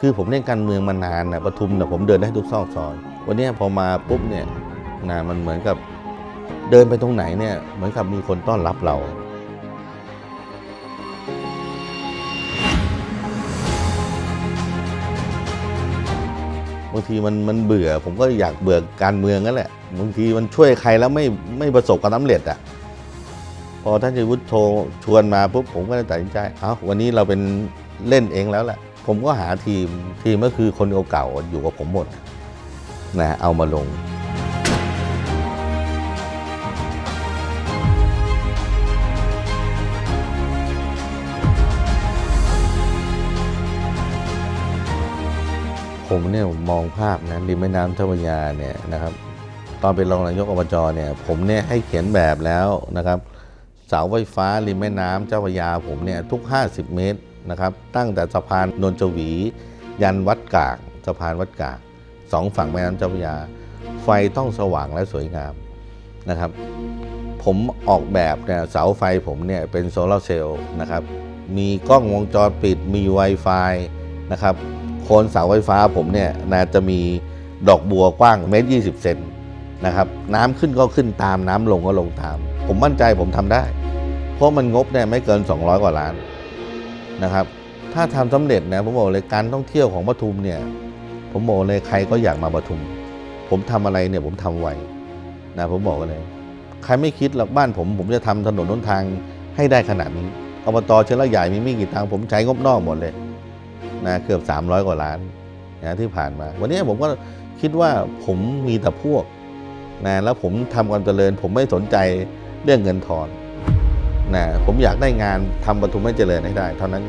คือผมเล่นการเมืองมานานนะปทุมนะผมเดินได้ทุกซอกซอย วันนี้พอมาปุ๊บเนี่ยนะมันเหมือนกับเดินไปตรงไหนเนี่ยเหมือนกับมีคนต้อนรับเราบางทีมันมันเบื่อผมก็อยากเบื่อการเมืองนั่นแหละบางทีมันช่วยใครแล้วไม่ไม่ประสบความสำเร็จอะพอท่านชัยวุฒิโทรชวนมาปุ๊บผมก็เลยตัดสินใจเอาวันนี้เราเป็นเล่นเองแล้วแหละ ผมก็หาทีมทีมก็คือคนเก่าๆอยู่กับผมหมดนะเอามาลง ผมเนี่ยมมองภาพนะริมแม่น้ำเจ้าพระยาเนี่ยนะครับ ตอนเป็นรองนายกอบจเนี่ย ผมเนี่ยให้เขียนแบบแล้วนะครับ เสาไฟฟ้าริมแม่น้ำเจ้าพระยาผมเนี่ยทุก 50 เมตร นะครับ ตั้งแต่สะพานนนจวี ยันวัดกากสะพานวัดกากสองฝั่งแม่น้ำเจ้าพระยา ไฟต้องสว่างและสวยงามนะครับ ผมออกแบบเนี่ยเสาไฟผมเนี่ยเป็นโซลาร์เซลล์นะครับ มีกล้องวงจรปิดมี Wi-Fi นะครับโคนเสาไฟฟ้าผมเนี่ยนะจะมีดอกบัวกว้างเมตรยีเซนนะครับน้ำขึ้นก็ขึ้นตามน้ำลงก็ลงตาม ผมมั่นใจผมทำได้ เพราะมันงบเนี่ยไม่เกิน 200 กว่าล้าน นะครับ ถ้าทำสำเร็จนะผมบอกเลยการท่องเที่ยวของปทุมเนี่ย ผมบอกเลยใครก็อยากมาปทุม ผมทำอะไรเนี่ยผมทำไวนะผมบอกเลยใครไม่คิดหรอกบ้านผม ผมจะทำถนนหนทางให้ได้ขนาดนี้อบตเชลใหญ่มีไม่กี่ทางผมใช้งบนอกหมดเลยนะเกือบ 300 กว่าล้านนะที่ผ่านมา วันนี้ผมก็คิดว่าผมมีแต่พวกนะแล้วผมทำความเจริญ ผมไม่สนใจเรื่องเงินทอน นะผมอยากได้งานทำปทุมให้เจริญให้ได้ เท่านั้น